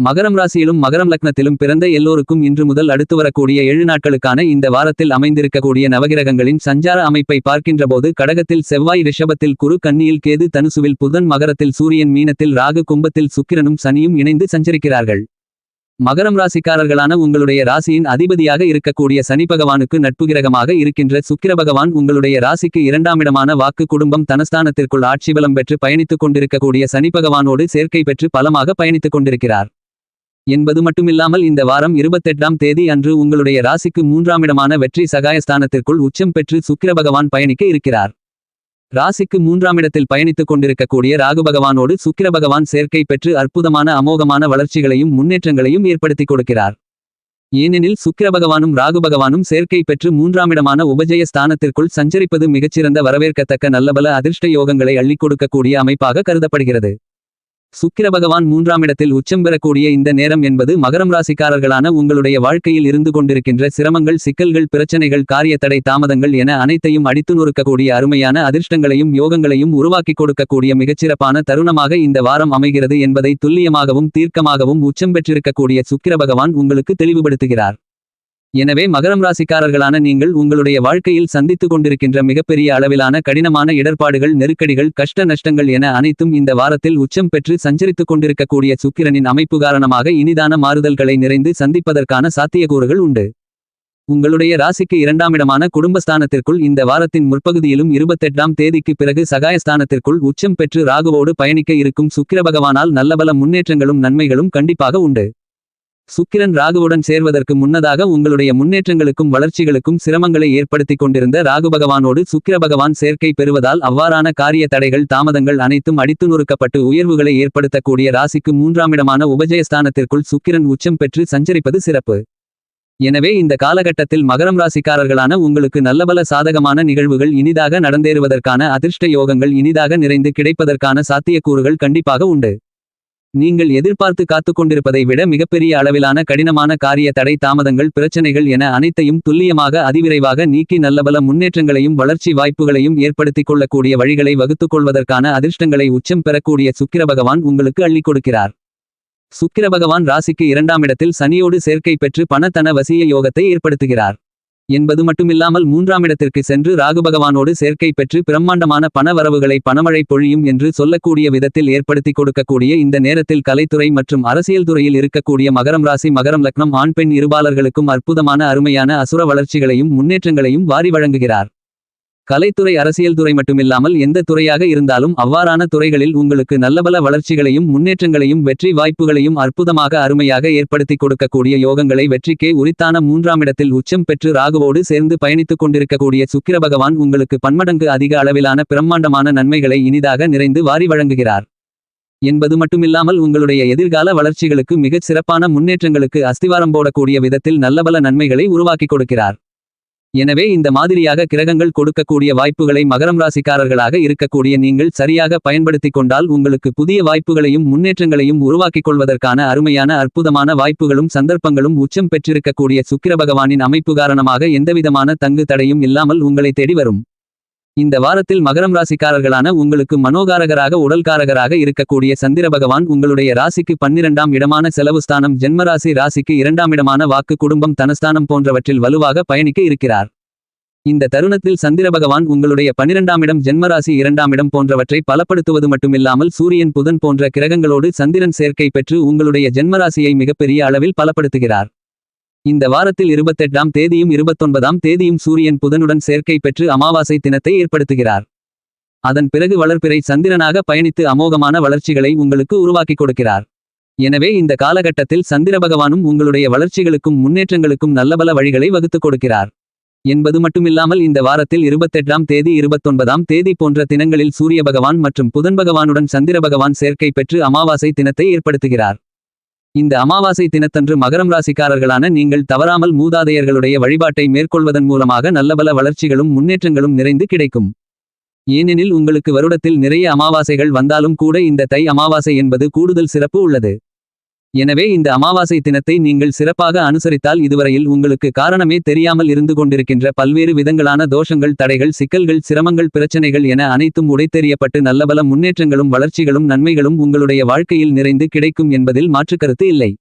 மகரம் ராசியிலும் மகரம் லக்னத்திலும் பிறந்த எல்லோருக்கும் இன்று முதல் அடுத்து வரக்கூடிய ஏழு நாட்களுக்கான இந்த வாரத்தில் அமைந்திருக்கக்கூடிய நவகிரகங்களின் சஞ்சார அமைப்பை பார்க்கின்றபோது கடகத்தில் செவ்வாய் ரிஷபத்தில் குரு கன்னியில் கேது தனுசுவில் புதன் மகரத்தில் சூரியன் மீனத்தில் ராகு கும்பத்தில் சுக்கிரனும் சனியும் இணைந்து சஞ்சரிக்கிறார்கள். மகரம் ராசிக்காரர்களான உங்களுடைய ராசியின் அதிபதியாக இருக்கக்கூடிய சனி பகவானுக்கு நட்பு கிரகமாக இருக்கின்ற சுக்கிர பகவான் உங்களுடைய ராசிக்கு இரண்டாமிடமான வாக்கு குடும்பம் தனஸ்தானத்திற்குள் ஆட்சி பலம் பெற்று பயணித்துக் கொண்டிருக்கக்கூடிய சனி பகவானோடு சேர்க்கை பெற்று பலமாக பயணித்துக் கொண்டிருக்கிறார். என்பது மட்டுமில்லாமல் இந்த வாரம் இருபத்தெட்டாம் தேதி அன்று உங்களுடைய ராசிக்கு மூன்றாம் இடமான வெற்றி சகாயஸ்தானத்திற்குள் உச்சம் பெற்று சுக்கிர பகவான் பயணிக்க இருக்கிறார். ராசிக்கு மூன்றாம் இடத்தில் பயணித்துக் கொண்டிருக்கக்கூடிய ராகு பகவானோடு சுக்கிர பகவான் சேர்க்கை பெற்று அற்புதமான அமோகமான வளர்ச்சிகளையும் முன்னேற்றங்களையும் ஏற்படுத்திக் கொடுக்கிறார். ஏனெனில் சுக்கிர பகவானும் ராகு பகவானும் சேர்க்கை பெற்று மூன்றாம் இடமான உபஜய ஸ்தானத்திற்குள் சஞ்சரிப்பது மிகச்சிறந்த வரவேற்கத்தக்க நல்லபல அதிர்ஷ்ட யோகங்களை அள்ளிக் கொடுக்கக்கூடிய அமைப்பாக கருதப்படுகிறது. சுக்கிர பகவான் மூன்றாம் இடத்தில் உச்சம் பெறக்கூடிய இந்த நேரம் என்பது மகரம் ராசிக்காரர்களான உங்களுடைய வாழ்க்கையில் இருந்து கொண்டிருக்கின்ற சிரமங்கள் சிக்கல்கள் பிரச்சனைகள் காரியத்தடை தாமதங்கள் என அனைத்தையும் அடித்து நொறுக்கக்கூடிய அருமையான அதிர்ஷ்டங்களையும் யோகங்களையும் உருவாக்கிக் கொடுக்கக்கூடிய மிகச்சிறப்பான தருணமாக இந்த வாரம் அமைகிறது என்பதை துல்லியமாகவும் தீர்க்கமாகவும் உச்சம் பெற்றிருக்கக்கூடிய சுக்கிர பகவான் உங்களுக்கு தெளிவுபடுத்துகிறார். எனவே மகரம் ராசிக்காரர்களான நீங்கள் உங்களுடைய வாழ்க்கையில் சந்தித்துக் கொண்டிருக்கின்ற மிகப்பெரிய அளவிலான கடினமான இடர்பாடுகள் நெருக்கடிகள் கஷ்ட நஷ்டங்கள் என அனைத்தும் இந்த வாரத்தில் உச்சம் பெற்று சஞ்சரித்துக் கொண்டிருக்கக்கூடிய சுக்கிரனின் அமைப்பு காரணமாக இனிதான மாறுதல்களை நிறைந்து சந்திப்பதற்கான சாத்தியக்கூறுகள் உண்டு. உங்களுடைய ராசிக்கு இரண்டாமிடமான குடும்பஸ்தானத்திற்குள் இந்த வாரத்தின் முற்பகுதியிலும் இருபத்தெட்டாம் தேதிக்கு பிறகு சகாயஸ்தானத்திற்குள் உச்சம் பெற்று ராகுவோடு பயணிக்க இருக்கும் சுக்கிர பகவானால் நல்லபல முன்னேற்றங்களும் நன்மைகளும் கண்டிப்பாக உண்டு. சுக்கிரன் ராகுவுடன் சேர்வதற்கு முன்னதாக உங்களுடைய முன்னேற்றங்களுக்கும் வளர்ச்சிகளுக்கும் சிரமங்களை ஏற்படுத்திக் கொண்டிருந்த ராகு பகவானோடு சுக்கிர பகவான் சேர்க்கை பெறுவதால் அவ்வாறான காரிய தடைகள் தாமதங்கள் அனைத்தும் அடித்து நொறுக்கப்பட்டு உயர்வுகளை ஏற்படுத்தக்கூடிய ராசிக்கு மூன்றாம் இடமான உபஜயஸ்தானத்திற்குள் சுக்கிரன் உச்சம் பெற்று சஞ்சரிப்பது சிறப்பு. எனவே இந்த காலகட்டத்தில் மகரம் ராசிக்காரர்களான உங்களுக்கு நல்லபல சாதகமான நிகழ்வுகள் இனிதாக நடந்தேறுவதற்கான அதிர்ஷ்ட யோகங்கள் இனிதாக நிறைந்து கிடைப்பதற்கான சாத்தியக்கூறுகள் கண்டிப்பாக உண்டு. நீங்கள் எதிர்பார்த்து காத்துக் கொண்டிருப்பதை விட மிகப்பெரிய அளவிலான கடினமான காரிய தடை தாமதங்கள் பிரச்சனைகள் என அனைத்தையும் துல்லியமாக அதிவிரைவாக நீக்கி நல்லபல முன்னேற்றங்களையும் வளர்ச்சி வாய்ப்புகளையும் ஏற்படுத்திக் கொள்ளக்கூடிய வழிகளை வகுத்துக் கொள்வதற்கான அதிர்ஷ்டங்களை உச்சம் பெறக்கூடிய சுக்கிர பகவான் உங்களுக்கு அள்ளிக் கொடுக்கிறார். சுக்கிர பகவான் ராசிக்கு இரண்டாம் இடத்தில் சனியோடு சேர்க்கை பெற்று பணத்தன வசிய யோகத்தை ஏற்படுத்துகிறார். என்பது மட்டுமில்லாமல் மூன்றாம் இடத்திற்கு சென்று ராகு பகவானோடு சேர்க்கை பெற்று பிரம்மாண்டமான பண வரவுகளை பணமழை பொழியும் என்று சொல்லக்கூடிய விதத்தில் ஏற்படுத்தி கொடுக்கக்கூடிய இந்த நேரத்தில் கலைத்துறை மற்றும் அரசியல் துறையில் இருக்கக்கூடிய மகரம் ராசி மகரம் லக்னம் ஆண் பெண் இருபாலர்களுக்கும் அற்புதமான அருமையான அசுர வளர்ச்சிகளையும் முன்னேற்றங்களையும் வாரி வழங்குகிறார். கலைத்துறை அரசியல் துறை மட்டுமில்லாமல் எந்த துறையாக இருந்தாலும் அவ்வாறான துறைகளில் உங்களுக்கு நல்லபல வளர்ச்சிகளையும் முன்னேற்றங்களையும் வெற்றி வாய்ப்புகளையும் அற்புதமாக அருமையாக ஏற்படுத்திக் கொடுக்கக்கூடிய யோகங்களை வெற்றிக்கே உரித்தான மூன்றாம் இடத்தில் உச்சம் பெற்று ராகுவோடு சேர்ந்து பயணித்துக் கொண்டிருக்கக்கூடிய சுக்கிர பகவான் உங்களுக்கு பன்மடங்கு அதிக அளவிலான பிரம்மாண்டமான நன்மைகளை இனிதாக நிறைந்து வாரி வழங்குகிறார். என்பது மட்டுமில்லாமல் உங்களுடைய எதிர்கால வளர்ச்சிகளுக்கு மிகச் சிறப்பான முன்னேற்றங்களுக்கு அஸ்திவாரம் போடக்கூடிய விதத்தில் நல்லபல நன்மைகளை உருவாக்கிக் கொடுக்கிறார். எனவே இந்த மாதிரியாக கிரகங்கள் கொடுக்கக்கூடிய வாய்ப்புகளை மகரம் ராசிக்காரர்களாக இருக்கக்கூடிய நீங்கள் சரியாக பயன்படுத்திக் கொண்டால் உங்களுக்கு புதிய வாய்ப்புகளையும் முன்னேற்றங்களையும் உருவாக்கிக் கொள்வதற்கான அருமையான அற்புதமான வாய்ப்புகளும் சந்தர்ப்பங்களும் உச்சம் பெற்றிருக்கக்கூடிய சுக்கிர பகவானின் அமைப்பு காரணமாக எந்தவிதமான தங்கு தடையும் இல்லாமல் உங்களை தேடி வரும். இந்த வாரத்தில் மகரம் ராசிக்காரர்களான உங்களுக்கு மனோகாரகராக உடல்காரகராக இருக்கக்கூடிய சந்திர பகவான் உங்களுடைய ராசிக்கு பன்னிரண்டாம் இடமான செலவு ஸ்தானம் ஜென்மராசி ராசிக்கு இரண்டாம் இடமான வாக்கு குடும்பம் தனஸ்தானம் போன்றவற்றில் வலுவாக பயணிக்க இருக்கிறார். இந்த தருணத்தில் சந்திர பகவான் உங்களுடைய பன்னிரெண்டாம் இடம் ஜென்மராசி இரண்டாம் இடம் போன்றவற்றை பலப்படுத்துவது மட்டுமில்லாமல் சூரியன் புதன் போன்ற கிரகங்களோடு சந்திரன் சேர்க்கை பெற்று உங்களுடைய ஜென்மராசியை மிகப்பெரிய அளவில் பலப்படுத்துகிறார். இந்த வாரத்தில் இருபத்தெட்டாம் தேதியும் இருபத்தொன்பதாம் தேதியும் சூரியன் புதனுடன் சேர்க்கை பெற்று அமாவாசை தினத்தை ஏற்படுத்துகிறார். அதன் பிறகு வளர்ப்பிறை சந்திரனாக பயணித்து அமோகமான வளர்ச்சிகளை உங்களுக்கு உருவாக்கிக் கொடுக்கிறார். எனவே இந்த காலகட்டத்தில் சந்திர பகவானும் உங்களுடைய வளர்ச்சிகளுக்கும் முன்னேற்றங்களுக்கும் நல்லபல வழிகளை வகுத்துக் கொடுக்கிறார். என்பது மட்டுமில்லாமல் இந்த வாரத்தில் இருபத்தெட்டாம் தேதி இருபத்தொன்பதாம் தேதி போன்ற தினங்களில் சூரிய பகவான் மற்றும் புதன் பகவானுடன் சந்திர பகவான் சேர்க்கை பெற்று அமாவாசை தினத்தை ஏற்படுத்துகிறார். இந்த அமாவாசை தினத்தன்று மகரம் ராசிக்காரர்களான நீங்கள் தவறாமல் மூதாதையர்களுடைய வழிபாட்டை மேற்கொள்வதன் மூலமாக நல்லபல வளர்ச்சிகளும் முன்னேற்றங்களும் நிறைந்து கிடைக்கும். ஏனெனில் உங்களுக்கு வருடத்தில் நிறைய அமாவாசைகள் வந்தாலும் கூட இந்த தை அமாவாசை என்பது கூடுதல் சிறப்பு உள்ளது. எனவே இந்த அமாவாசை தினத்தை நீங்கள் சிறப்பாக அனுசரித்தால் இதுவரையில் உங்களுக்கு காரணமே தெரியாமல் இருந்து கொண்டிருக்கின்ற பல்வேறு விதங்களான தோஷங்கள் தடைகள் சிக்கல்கள் சிரமங்கள் பிரச்சனைகள் என அனைத்தும் உடைத்தெறியப்பட்டு நல்லபல முன்னேற்றங்களும் வளர்ச்சிகளும் நன்மைகளும் உங்களுடைய வாழ்க்கையில் நிறைந்து கிடைக்கும் என்பதில் மாற்றுக்கருத்து இல்லை.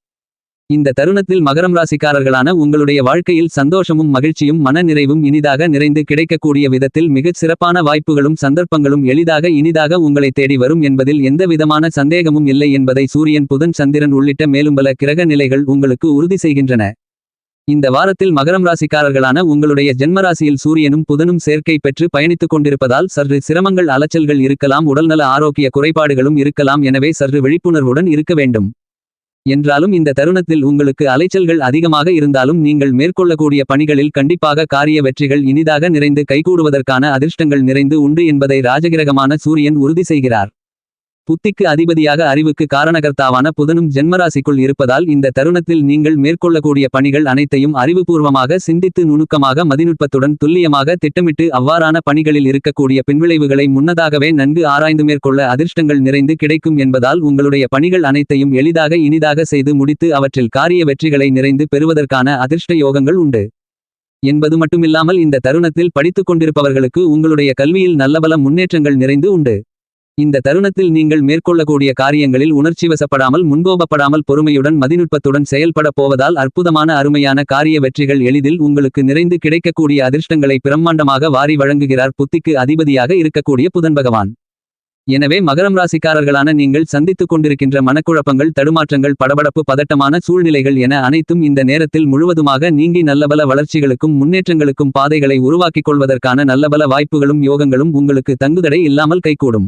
இந்த தருணத்தில் மகரம் ராசிக்காரர்களான உங்களுடைய வாழ்க்கையில் சந்தோஷமும் மகிழ்ச்சியும் மன நிறைவும் இனிதாக நிறைந்து கிடைக்கக்கூடிய விதத்தில் மிகச் சிறப்பான வாய்ப்புகளும் சந்தர்ப்பங்களும் எளிதாக இனிதாக உங்களை தேடி வரும் என்பதில் எந்தவிதமான சந்தேகமும் இல்லை என்பதை சூரியன் புதன் சந்திரன் உள்ளிட்ட மேலும் பல கிரக நிலைகள் உங்களுக்கு உறுதி செய்கின்றன. இந்த வாரத்தில் மகரம் ராசிக்காரர்களான உங்களுடைய ஜென்மராசியில் சூரியனும் புதனும் சேர்க்கை பெற்று பயணித்துக் கொண்டிருப்பதால் சற்று சிரமங்கள் அலைச்சல்கள் இருக்கலாம் உடல்நல ஆரோக்கிய குறைபாடுகளும் இருக்கலாம் எனவே சற்று விழிப்புணர்வுடன் இருக்க வேண்டும். என்றாலும் இந்த தருணத்தில் உங்களுக்கு அலைச்சல்கள் அதிகமாக இருந்தாலும் நீங்கள் மேற்கொள்ளக்கூடிய பணிகளில் கண்டிப்பாக காரிய வெற்றிகள் இனிதாக நிறைந்து கைகூடுவதற்கான அதிர்ஷ்டங்கள் நிறைந்து உண்டு என்பதை ராஜகிரகமான சூரியன் உறுதி செய்கிறார். புத்திக்கு அதிபதியாக அறிவுக்கு காரணகர்த்தாவான புதனும் ஜென்மராசிக்குள் இருப்பதால் இந்த தருணத்தில் நீங்கள் மேற்கொள்ளக்கூடிய பணிகள் அனைத்தையும் அறிவுபூர்வமாக சிந்தித்து நுணுக்கமாக மதிநுட்பத்துடன் துல்லியமாக திட்டமிட்டு அவ்வாறான பணிகளில் இருக்கக்கூடிய பின்விளைவுகளை முன்னதாகவே நன்கு ஆராய்ந்து மேற்கொள்ள அதிர்ஷ்டங்கள் நிறைந்து கிடைக்கும் என்பதால் உங்களுடைய பணிகள் அனைத்தையும் எளிதாக இனிதாக செய்து முடித்து அவற்றில் காரிய வெற்றிகளை நிறைந்து பெறுவதற்கான அதிர்ஷ்ட யோகங்கள் உண்டு. என்பது மட்டுமில்லாமல் இந்த தருணத்தில் படித்துக் கொண்டிருப்பவர்களுக்கு உங்களுடைய கல்வியில் நல்லபல முன்னேற்றங்கள் நிறைந்து உண்டு. இந்த தருணத்தில் நீங்கள் மேற்கொள்ளக்கூடிய காரியங்களில் உணர்ச்சிவசப்படாமல் முன்கோபப்படாமல் பொறுமையுடன் மதிநுட்பத்துடன் செயல்பட போவதால் அற்புதமான அருமையான காரிய வெற்றிகள் எளிதில் உங்களுக்கு நிறைந்து கிடைக்கக்கூடிய அதிர்ஷ்டங்களை பிரம்மாண்டமாக வாரி வழங்குகிறார் புத்திக்கு அதிபதியாக இருக்கக்கூடிய புதன் பகவான். எனவே மகரம் ராசிக்காரர்களான நீங்கள் சந்தித்துக் கொண்டிருக்கின்ற மனக்குழப்பங்கள் தடுமாற்றங்கள் படபடப்பு பதட்டமான சூழ்நிலைகள் என அனைத்தும் இந்த நேரத்தில் முழுவதுமாக நீங்கி நல்லபல வளர்ச்சிகளுக்கும் முன்னேற்றங்களுக்கும் பாதைகளை உருவாக்கிக் கொள்வதற்கான நல்லபல வாய்ப்புகளும் யோகங்களும் உங்களுக்கு தங்குதடை இல்லாமல் கைகூடும்.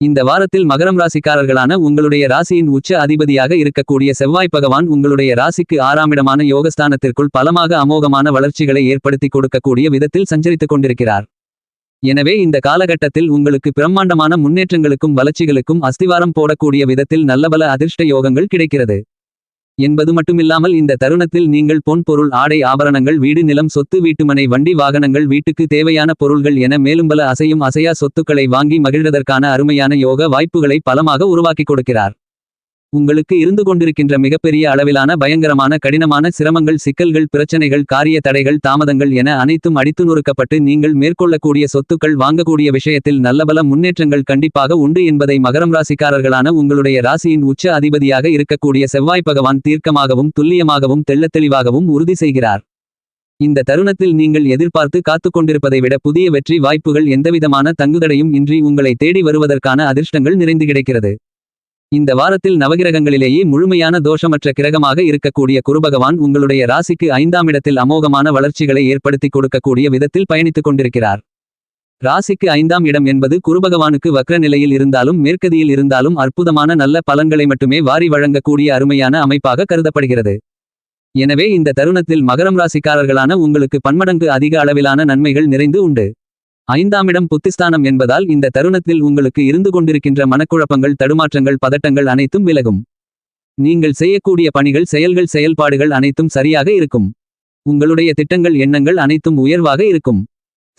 இந்த வாரத்தில் மகரம் ராசிக்காரர்களான உங்களுடைய ராசியின் உச்ச அதிபதியாக இருக்கக்கூடிய செவ்வாய் பகவான் உங்களுடைய ராசிக்கு ஆறாமிடமான யோகஸ்தானத்திற்குள் பலமாக அமோகமான வளர்ச்சிகளை ஏற்படுத்தி கொடுக்கக்கூடிய விதத்தில் சஞ்சரித்துக் கொண்டிருக்கிறார். எனவே இந்த காலகட்டத்தில் உங்களுக்கு பிரம்மாண்டமான முன்னேற்றங்களுக்கும் வளர்ச்சிகளுக்கும் அஸ்திவாரம் போடக்கூடிய விதத்தில் நல்லபல அதிர்ஷ்ட யோகங்கள் கிடைக்கிறது. என்பது மட்டுமில்லாமல் இந்த தருணத்தில் நீங்கள் பொன் பொருள் ஆடை ஆபரணங்கள் வீடு நிலம் சொத்து வீட்டுமனை வண்டி வாகனங்கள் வீட்டுக்கு தேவையான பொருள்கள் என மேலும் பல அசையும் அசையா சொத்துக்களை வாங்கி மகிழ்வதற்கான அருமையான யோக வாய்ப்புகளை பலமாக உருவாக்கிக் கொடுக்கிறார். உங்களுக்கு இருந்து கொண்டிருக்கின்ற மிகப்பெரிய அளவிலான பயங்கரமான கடினமான சிரமங்கள் சிக்கல்கள் பிரச்சனைகள் காரிய தடைகள் தாமதங்கள் என அனைத்தும் அடித்து நொறுக்கப்பட்டு நீங்கள் மேற்கொள்ளக்கூடிய சொத்துக்கள் வாங்கக்கூடிய விஷயத்தில் நல்லபல முன்னேற்றங்கள் கண்டிப்பாக உண்டு என்பதை மகரம் ராசிக்காரர்களான உங்களுடைய ராசியின் உச்ச அதிபதியாக இருக்கக்கூடிய செவ்வாய் பகவான் தீர்க்கமாகவும் துல்லியமாகவும் தெள்ளத்தெளிவாகவும் உறுதி செய்கிறார். இந்த தருணத்தில் நீங்கள் எதிர்பார்த்து காத்துக் கொண்டிருப்பதை விட புதிய வெற்றி வாய்ப்புகள் எந்தவிதமான தங்குதடையும் இன்றி உங்களை தேடி வருவதற்கான அதிர்ஷ்டங்கள் நிறைந்து கிடைக்கிறது. இந்த வாரத்தில் நவகிரகங்களிலேயே முழுமையான தோஷமற்ற கிரகமாக இருக்கக்கூடிய குருபகவான் உங்களுடைய ராசிக்கு ஐந்தாம் இடத்தில் அமோகமான வளர்ச்சிகளை ஏற்படுத்தி கொடுக்கக்கூடிய விதத்தில் பயணித்துக் கொண்டிருக்கிறார். ராசிக்கு ஐந்தாம் இடம் என்பது குருபகவானுக்கு வக்ர நிலையில் இருந்தாலும் மேற்கதியில் இருந்தாலும் அற்புதமான நல்ல பலன்களை மட்டுமே வாரி வழங்கக்கூடிய அருமையான அமைப்பாக கருதப்படுகிறது. எனவே இந்த தருணத்தில் மகரம் ராசிக்காரர்களான உங்களுக்கு பன்மடங்கு அதிக அளவிலான நன்மைகள் நிறைந்து உண்டு. ஐந்தாமிடம் புத்திஸ்தானம் என்பதால் இந்த தருணத்தில் உங்களுக்கு இருந்து கொண்டிருக்கின்ற மனக்குழப்பங்கள் தடுமாற்றங்கள் பதட்டங்கள் அனைத்தும் விலகும். நீங்கள் செய்யக்கூடிய பணிகள் செயல்கள் செயல்பாடுகள் அனைத்தும் சரியாக இருக்கும். உங்களுடைய திட்டங்கள் எண்ணங்கள் அனைத்தும் உயர்வாக இருக்கும்.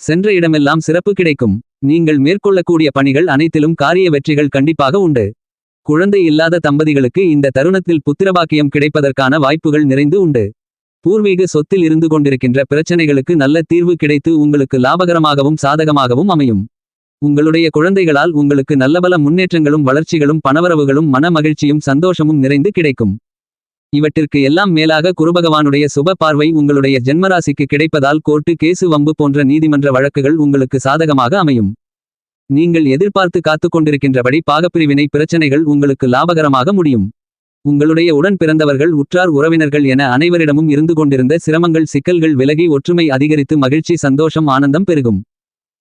சென்ற இடமெல்லாம் சிறப்பு கிடைக்கும். நீங்கள் மேற்கொள்ளக்கூடிய பணிகள் அனைத்திலும் காரிய வெற்றிகள் கண்டிப்பாக உண்டு. குழந்தை இல்லாத தம்பதிகளுக்கு இந்த தருணத்தில் புத்திரபாக்கியம் கிடைப்பதற்கான வாய்ப்புகள் நிறைந்து உண்டு. பூர்வீக சொத்தில் இருந்து கொண்டிருக்கின்ற பிரச்சனைகளுக்கு நல்ல தீர்வு கிடைத்து உங்களுக்கு லாபகரமாகவும் சாதகமாகவும் அமையும். உங்களுடைய குழந்தைகளால் உங்களுக்கு நல்லபல முன்னேற்றங்களும் வளர்ச்சிகளும் பணவரவுகளும் மன மகிழ்ச்சியும் சந்தோஷமும் நிறைந்து கிடைக்கும். இவற்றிற்கு எல்லாம் மேலாக குருபகவானுடைய சுப பார்வை உங்களுடைய ஜென்மராசிக்கு கிடைப்பதால் கோர்ட்டு கேசு வம்பு போன்ற நீதிமன்ற வழக்குகள் உங்களுக்கு சாதகமாக அமையும். நீங்கள் எதிர்பார்த்து காத்துக் கொண்டிருக்கின்றபடி பாகப்பிரிவினை பிரச்சனைகள் உங்களுக்கு லாபகரமாக முடியும். உங்களுடைய உடன் பிறந்தவர்கள் உற்றார் உறவினர்கள் என அனைவரிடமும் இருந்து கொண்டிருந்த சிரமங்கள் சிக்கல்கள் விலகி ஒற்றுமை அதிகரித்து மகிழ்ச்சி சந்தோஷம் ஆனந்தம் பெருகும்.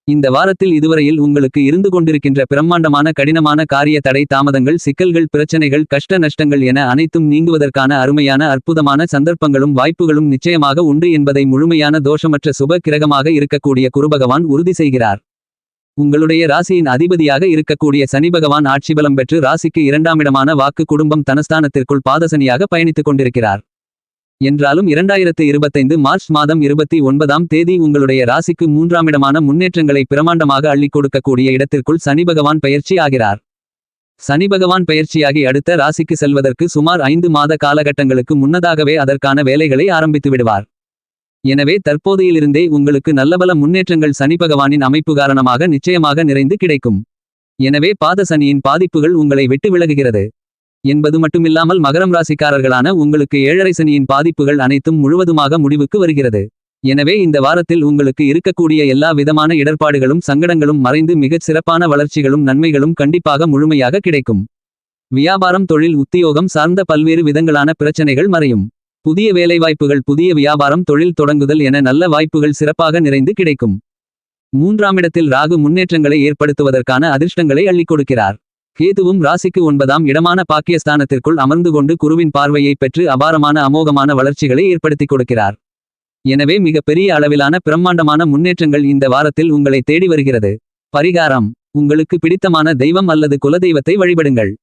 இந்த வாரத்தில் இதுவரையில் உங்களுக்கு இருந்து கொண்டிருக்கின்ற பிரம்மாண்டமான கடினமான காரிய தடை தாமதங்கள் சிக்கல்கள் பிரச்சனைகள் கஷ்ட நஷ்டங்கள் என அனைத்தும் நீங்குவதற்கான அருமையான அற்புதமான சந்தர்ப்பங்களும் வாய்ப்புகளும் நிச்சயமாக உண்டு என்பதை முழுமையான தோஷமற்ற சுப கிரகமாக இருக்கக்கூடிய குருபகவான் உறுதி செய்கிறார். உங்களுடைய ராசியின் அதிபதியாக இருக்கக்கூடிய சனி பகவான் ஆட்சிபலம் பெற்று ராசிக்கு இரண்டாமிடமான வாக்கு குடும்பம் தனஸ்தானத்திற்குள் பாதசனியாக பயணித்துக் கொண்டிருக்கிறார். என்றாலும் இரண்டாயிரத்து இருபத்தைந்து மார்ச் மாதம் இருபத்தி ஒன்பதாம் தேதி உங்களுடைய ராசிக்கு மூன்றாமிடமான முன்னேற்றங்களை பிரமாண்டமாக அள்ளிக் கொடுக்கக்கூடிய இடத்திற்குள் சனி பகவான் பயிற்சி ஆகிறார். சனி பகவான் பயிற்சியாகி அடுத்த ராசிக்கு செல்வதற்கு சுமார் ஐந்து மாத காலகட்டங்களுக்கு முன்னதாகவே அதற்கான வேலைகளை ஆரம்பித்து விடுவார். எனவே தற்போதையிலிருந்தே உங்களுக்கு நல்லபல முன்னேற்றங்கள் சனி பகவானின் அமைப்பு காரணமாக நிச்சயமாக நிறைந்து கிடைக்கும். எனவே பாத சனியின் பாதிப்புகள் உங்களை விட்டு விலகுகிறது. என்பது மட்டுமில்லாமல் மகரம் ராசிக்காரர்களான உங்களுக்கு ஏழரை சனியின் பாதிப்புகள் அனைத்தும் முழுவதுமாக முடிவுக்கு வருகிறது. எனவே இந்த வாரத்தில் உங்களுக்கு இருக்கக்கூடிய எல்லா விதமான இடர்பாடுகளும் சங்கடங்களும் மறைந்து மிகச் சிறப்பான வளர்ச்சிகளும் நன்மைகளும் கண்டிப்பாக முழுமையாக கிடைக்கும். வியாபாரம் தொழில் உத்தியோகம் சார்ந்த பல்வேறு விதங்களான பிரச்சனைகள் மறையும். புதிய வேலைவாய்ப்புகள் புதிய வியாபாரம் தொழில் தொடங்குதல் என நல்ல வாய்ப்புகள் சிறப்பாக நிறைந்து கிடைக்கும். மூன்றாம் இடத்தில் ராகு முன்னேற்றங்களை ஏற்படுத்துவதற்கான அதிர்ஷ்டங்களை அள்ளிக் கொடுக்கிறார். கேதுவும் ராசிக்கு ஒன்பதாம் இடமான பாக்கியஸ்தானத்திற்குள் அமர்ந்து கொண்டு குருவின் பார்வையை பெற்று அபாரமான அமோகமான வளர்ச்சிகளை ஏற்படுத்திக் கொடுக்கிறார். எனவே மிக பெரிய அளவிலான பிரம்மாண்டமான முன்னேற்றங்கள் இந்த வாரத்தில் உங்களை தேடி வருகிறது. பரிகாரம் உங்களுக்கு பிடித்தமான தெய்வம் அல்லது குலதெய்வத்தை வழிபடுங்கள்.